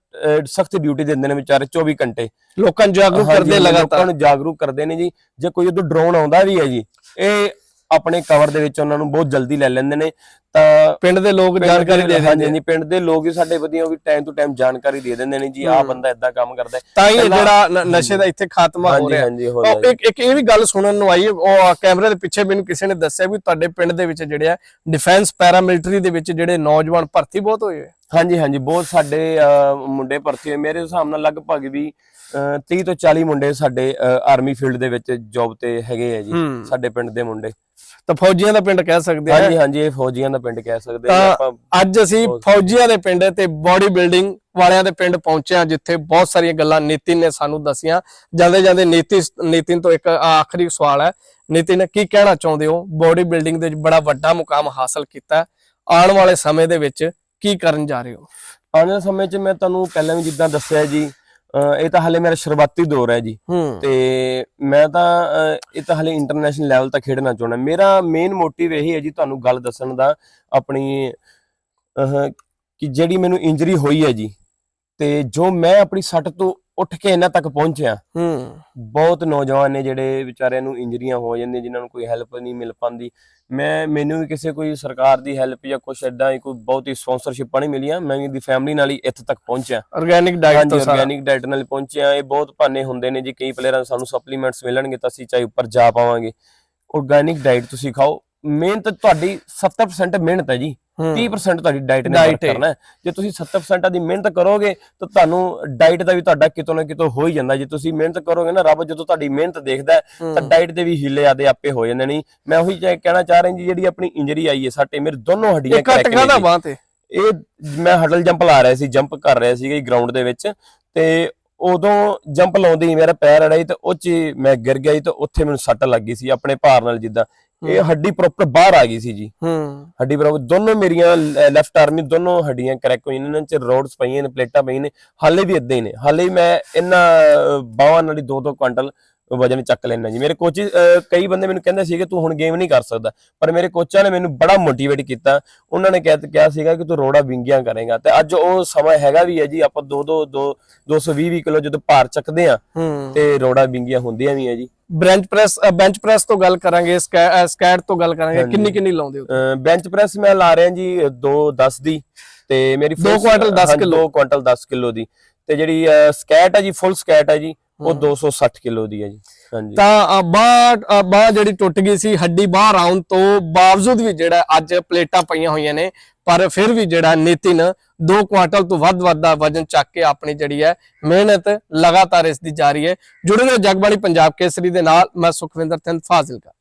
ਸਖਤ ਡਿਊਟੀ ਦਿੰਦੇ ਨੇ ਵਿਚਾਰੇ 24 ਘੰਟੇ। ਲੋਕਾਂ ਨੂੰ ਜਾਗਰੂਕ ਕਰਦੇ ਲੋਕਾਂ ਲਗਾਤਾਰ। ਨੂੰ ਜਾਗਰੂਕ ਕਰਦੇ ਨੇ ਜੀ ਜੇ ਕੋਈ ਉਧਰ ਡਰੋਨ ਆਉਂਦਾ ਵੀ ਹੈ ਜੀ ਇਹ ਆਪਣੇ ਕਵਰ ਦੇ ਵਿੱਚ ਉਹਨਾਂ ਨੂੰ ਬਹੁਤ ਜਲਦੀ ਲੈ ਲੈਂਦੇ ਨੇ ਤਾਂ ਪਿੰਡ ਦੇ ਲੋਕ ਜਾਣਕਾਰੀ ਦੇ ਦਿੰਦੇ ਹਾਂਜੀ ਪਿੰਡ ਦੇ ਲੋਕ ਵੀ ਸਾਡੇ ਵਧੀਆ ਵੀ ਟਾਈਮ ਟੂ ਟਾਈਮ ਜਾਣਕਾਰੀ ਦੇ ਦਿੰਦੇ ਨੇ ਜੀ ਆਹ ਹੂੰ। ਬੰਦਾ ਇਦਾਂ ਕੰਮ ਕਰਦਾ ਹੈ ਤਾਂ ਹੀ ਇਹ ਜਿਹੜਾ ਨ- ਨਸ਼ੇ ਦਾ ਇੱਥੇ ਖਾਤਮਾ ਹੋ ਹਾਂਜੀ ਰਿਹਾ ਹਾਂਜੀ ਹੋ ਇੱਕ ਇੱਕ ਇਹ ਵੀ ਗੱਲ ਸੁਣਨ ਨੂੰ ਆਈ ਹੈ, ਉਹ ਕੈਮਰੇ ਦੇ ਪਿੱਛੇ ਮੈਨੂੰ ਕਿਸੇ ਨੇ ਦੱਸਿਆ ਵੀ ਤੁਹਾਡੇ ਪਿੰਡ ਦੇ ਵਿੱਚ ਜਿਹੜੇ ਆ ਡਿਫੈਂਸ ਪੈਰਾਮਿਲਟਰੀ ਦੇ ਵਿੱਚ ਜਿਹੜੇ ਨੌਜਵਾਨ ਭਰਤੀ ਬਹੁਤ ਹੋਏ ਹੋਏ ਆ। ਹਾਂਜੀ ਹਾਂਜੀ ਬਹੁਤ ਸਾਡੇ ਮੁੰਡੇ ਭਰਤੀ ਹੋਏ। ਮੇਰੇ ਹਿਸਾਬ ਨਾਲ ਲਗਭਗ ਵੀ ਅਹ, 30 ਤੋਂ 40 ਮੁੰਡੇ ਸਾਡੇ ਆਰਮੀ ਫੀਲਡ ਦੇ ਵਿੱਚ ਜੌਬ ਤੇ ਹੈਗੇ ਆ ਜੀ ਸਾਡੇ ਪਿੰਡ ਦੇ ਮੁੰਡੇ। ਤਾਂ ਫੌਜੀਆਂ ਦਾ ਪਿੰਡ ਕਹਿ ਸਕਦੇ ਆ। ਹਾਂਜੀ ਹਾਂਜੀ ਇਹ ਫੌਜੀਆਂ ਦਾ ਪਿੰਡ ਕਹਿ ਸਕਦੇ ਤਾਂ ਆਪਾਂ ਅੱਜ ਅਸੀਂ ਫੌਜੀਆਂ ਦੇ ਪਿੰਡ ਤੇ ਬਾਡੀ ਬਿਲਡਿੰਗ ਵਾਲਿਆਂ ਦੇ ਪਿੰਡ ਪਹੁੰਚੇ ਹਾਂ ਜਿੱਥੇ ਬਹੁਤ ਸਾਰੀਆਂ ਗੱਲਾਂ ਨਿਤਿਨ ਨੇ ਸਾਨੂੰ ਦੱਸੀਆਂ। ਜਾਂਦੇ ਜਾਂਦੇ ਨੀਤੀ ਨਿਤਿਨ ਤੋਂ ਇੱਕ ਆਖਰੀ ਸਵਾਲ ਹੈ। ਨਿਤਿਨ ਕੀ ਕਹਿਣਾ ਚਾਹੁੰਦੇ ਹੋ? ਬਾਡੀ ਬਿਲਡਿੰਗ ਦੇ ਵਿੱਚ ਬੜਾ ਵੱਡਾ ਮੁਕਾਮ ਹਾਸਲ ਕੀਤਾ। ਆਉਣ ਵਾਲੇ ਸਮੇਂ ਦੇ ਵਿੱਚ ਕੀ ਕਰਨ ਜਾ ਰਹੇ ਹੋ? ਆਉਣ ਵਾਲੇ ਸਮੇਂ 'ਚ ਮੈਂ ਤੁਹਾਨੂੰ ਪਹਿਲਾਂ ਵੀ ਜਿੱਦਾਂ ਦੱਸਿਆ ਜੀ ਇਹ ਤਾਂ ਹਲੇ ਮੇਰਾ ਸ਼ੁਰੂਆਤੀ ਦੌਰ ਹੈ ਜੀ। ਤੇ ਮੈਂ ਤਾਂ ਇਹ ਤਾਂ ਹਲੇ ਇੰਟਰਨੈਸ਼ਨਲ ਲੈਵਲ ਤੱਕ ਖੇਡਣਾ ਚਾਹੁੰਦਾ। ਮੇਰਾ ਮੇਨ ਮੋਟਿਵ ਇਹੀ ਹੈ ਜੀ ਤੁਹਾਨੂੰ ਗੱਲ ਦੱਸਣ ਦਾ ਆਪਣੀ ਕਿ ਜਿਹੜੀ ਮੈਨੂੰ ਇੰਜਰੀ ਹੋਈ ਹੈ ਜੀ ਤੇ ਜੋ ਮੈਂ ਆਪਣੀ ਸੱਟ ਤੋਂ ਉੱਠ ਕੇ ਇਹਨਾਂ ਤੱਕ ਪਹੁੰਚਿਆ। ਹੂੰ। ਬਹੁਤ ਨੌਜਵਾਨ ਨੇ ਜਿਹੜੇ ਵਿਚਾਰਿਆਂ ਨੂੰ ਇੰਜਰੀਆਂ ਹੋ ਜਾਂਦੀਆਂ ਜਿਨ੍ਹਾਂ ਨੂੰ ਕੋਈ ਹੈਲਪ ਨਹੀਂ ਮਿਲ ਪਾਉਂਦੀ ਮੈਂ ਮੈਨੂੰ ਵੀ ਕਿਸੇ ਕੋਈ ਸਰਕਾਰ ਦੀ ਹੈਲਪ ਜਾਂ ਕੁਛ ਐਦਾਂ ਹੀ ਕੋਈ ਬਹੁਤ ਹੀ ਸਪਾਂਸਰਸ਼ਿਪਾਂ ਨਹੀਂ ਮਿਲੀਆਂ। ਮੈਂ ਵੀ ਦੀ ਫੈਮਿਲੀ ਨਾਲ ਹੀ ਇੱਥੇ ਤੱਕ ਪਹੁੰਚਿਆ। ਆਰਗੈਨਿਕ ਡਾਈਟ ਤੋਂ ਸਾਰਾ। ਆਰਗੈਨਿਕ ਡਾਈਟ ਨਾਲ ਪਹੁੰਚਿਆ। ਇਹ ਬਹੁਤ ਭਾਨੇ ਹੁੰਦੇ ਨੇ ਜੀ। ਕਈ ਪਲੇਅਰਾਂ ਨੂੰ ਸਾਨੂੰ ਸਪਲੀਮੈਂਟਸ ਮਿਲਣਗੇ ਤਾਂ ਅਸੀਂ ਚਾਹੇ ਉੱਪਰ ਜਾ ਪਾਵਾਂਗੇ। ਆਰਗੈਨਿਕ ਡਾਈਟ ਤੁਸੀਂ ਖਾਓ। ਮਿਹਨਤ ਤੁਹਾਡੀ 70% ਮਿਹਨਤ ਹੈ ਜੀ। 30% ਤੁਹਾਡੀ ਡਾਈਟ ਨੇ ਵਰਕ। ਕਰਨਾ ਜੇ ਤੁਸੀਂ 70% ਦੀ ਮਿਹਨਤ ਕਰੋਗੇ ਤਾਂ ਤੁਹਾਨੂੰ ਡਾਈਟ ਦਾ ਵੀ ਤੁਹਾਡਾ ਕਿਤੋਂ ਨਾ ਕਿਤੋਂ ਹੋ ਹੀ ਜਾਂਦਾ। ਜੇ ਤੁਸੀਂ ਮਿਹਨਤ ਕਰੋਗੇ ਨਾ ਰੱਬ ਜਦੋਂ ਤੁਹਾਡੀ ਮਿਹਨਤ ਦੇਖਦਾ ਤਾਂ ਡਾਈਟ ਦੇ ਵੀ ਹੀਲੇ ਆਦੇ ਆਪੇ ਹੋ ਜਾਂਦੇ ਨਹੀਂ ਮੈਂ ਉਹੀ ਚਾਹ- ਕਹਿਣਾ ਚਾਹ ਰਿਹਾ ਜੀ ਜਿਹੜੀ ਆਪਣੀ ਇੰਜਰੀ ਆਈ ਹੈ ਸਾਡੇ ਮੇਰੇ ਦੋਨੋਂ ਹੱਡੀਆਂ crack ਨੇ ਜੀ। ਬਾਹ ਤੇ? ਇਹ ਮੈਂ ਹਡਲ ਜੰਪ ਲਾ ਰਿਹਾ ਸੀ ਜੰਪ ਕਰ ਰਿਹਾ ਸੀਗਾ ਗਰਾਊਂਡ ਦੇ ਵਿੱਚ। ਤੇ ਉਦੋਂ ਜੰਪ ਲਾਉਂਦੀ ਮੇਰਾ ਪੈਰ ਅੜਾਈ ਤੇ ਉਹ ਚ ਹੀ ਮੈਂ ਗਿਰ ਗਿਆ ਜੀ ਤੇ ਉੱਥੇ ਮੈਨੂੰ ਸੱਟ ਲੱਗ ਗਈ ਸੀ ਆਪਣੇ ਭਾਰ ਨਾਲ ਜਿੱਦਾਂ। ਇਹ ਹੱਡੀ ਪ੍ਰੋਪਰ ਬਾਹਰ ਆ ਗਈ ਸੀ ਜੀ। ਹੂੰ। ਹੱਡੀ ਬਰਾਬਰ ਦੋਨੋਂ ਮੇਰੀਆਂ ਲੈਫਟ ਆਰਮੀ ਦੋਨੋਂ ਹੱਡੀਆਂ ਕਰੈਕ ਹੋਈਆਂ ਨੇ ਇਹਨਾਂ ਚ ਰੋਡਸ ਪਈਆਂ ਨੇ ਪਲੇਟਾਂ ਪਈਆਂ ਨੇ ਹਾਲੇ ਵੀ ਇਦਾਂ ਹੀ ਨੇ। ਹਾਲੇ ਮੈਂ ਇਹਨਾਂ ਬਾਹਾਂ ਨਾਲ ਹੀ 2-2 ਕੁਇੰਟਲ ਵਜਨ ਚੱਕ ਲੈਣਾ ਜੀ। ਮੇਰੇ ਕੋਚ ਕਈ ਬੰਦੇ ਮੈਨੂੰ ਕਹਿੰਦੇ ਸੀਗੇ ਤੂੰ ਹੁਣ ਗੇਮ ਨਹੀਂ ਕਰ ਸਕਦਾ। ਪਰ ਮੇਰੇ ਕੋਚਾਂ ਨੇ ਮੈਨੂੰ ਬੜਾ ਮੋਟੀਵੇਟ ਕੀਤਾ। ਉਹਨਾਂ ਨੇ ਕਹਿ ਕਿਹਾ ਸੀਗਾ ਕਿ ਤੂੰ ਰੋੜਾ ਵਿੰਗੀਆਂ ਕਰੇਗਾ। ਤੇ ਅੱਜ ਉਹ ਸਮਾਂ ਹੈਗਾ ਵੀ ਹੈ ਜੀ ਆਪਾਂ 2 2 2 220 20 ਕਿਲੋ ਜਦੋਂ ਭਾਰ ਚੱਕਦੇ ਆ ਤੇ ਰੋੜਾ ਵਿੰਗੀਆਂ ਹੁੰਦੀਆਂ ਵੀ ਹੈ ਜੀ। ਬ੍ਰੈਂਚ ਪ੍ਰੈਸ ਬੈਂਚ ਪ੍ਰੈਸ ਤੋਂ ਗੱਲ ਕਰਾਂਗੇ ਸਕੈਟ ਤੋਂ ਗੱਲ ਕਰਾਂਗੇ। ਕਿੰਨੀ ਕਿੰਨੀ ਲਾਉਂਦੇ ਹੋ ਬੈਂਚ ਪ੍ਰੈਸ ਮੈਂ ਲਾ ਰਿਹਾ ਜੀ 2 10 ਦੀ। ਤੇ ਮੇਰੀ ਦੋ ਕੁਆਂਟਲ 10 ਕਿੱਲੋ। 2 ਕੁਆਂਟਲ 10 ਕਿਲੋ ਦੀ। ਤੇ ਜਿਹੜੀ ਸਕੈਟ ਹੈ ਜੀ ਫੁੱਲ ਸਕੈਟ ਹੈ ਜੀ। ਉਹ 260 ਕਿਲੋ ਦੀ ਹੈ ਜੀ। ਹਾਂਜੀ। ਤਾਂ ਬਾਹ ਬਾਹ ਜਿਹੜੀ ਟੁੱਟ ਗਈ ਸੀ ਹੱਡੀ ਬਾਹਰ ਆਉਣ ਤੋਂ ਬਾਵਜੂਦ ਵੀ ਜਿਹੜਾ ਅੱਜ ਪਲੇਟਾਂ ਪਈਆਂ ਹੋਈਆਂ ਨੇ ਪਰ ਫਿਰ ਵੀ ਜਿਹੜਾ ਨਿਤਿਨ 2 ਕੁਆਂਟਲ ਤੋਂ ਵੱਧ ਵੱਧ ਦਾ ਵਜਨ ਚੱਕ ਕੇ ਆਪਣੀ ਜਿਹੜੀ ਹੈ ਮਿਹਨਤ ਲਗਾਤਾਰ ਇਸ ਦੀ ਜਾਰੀ ਹੈ। ਜੁੜੇ ਰਹੋ ਜਗਬਾਣੀ ਪੰਜਾਬ ਕੇਸਰੀ ਦੇ ਨਾਲ ਮੈਂ ਸੁਖਵਿੰਦਰ ਸਿੰਘ ਫਾਜ਼ਿਲਕਾ।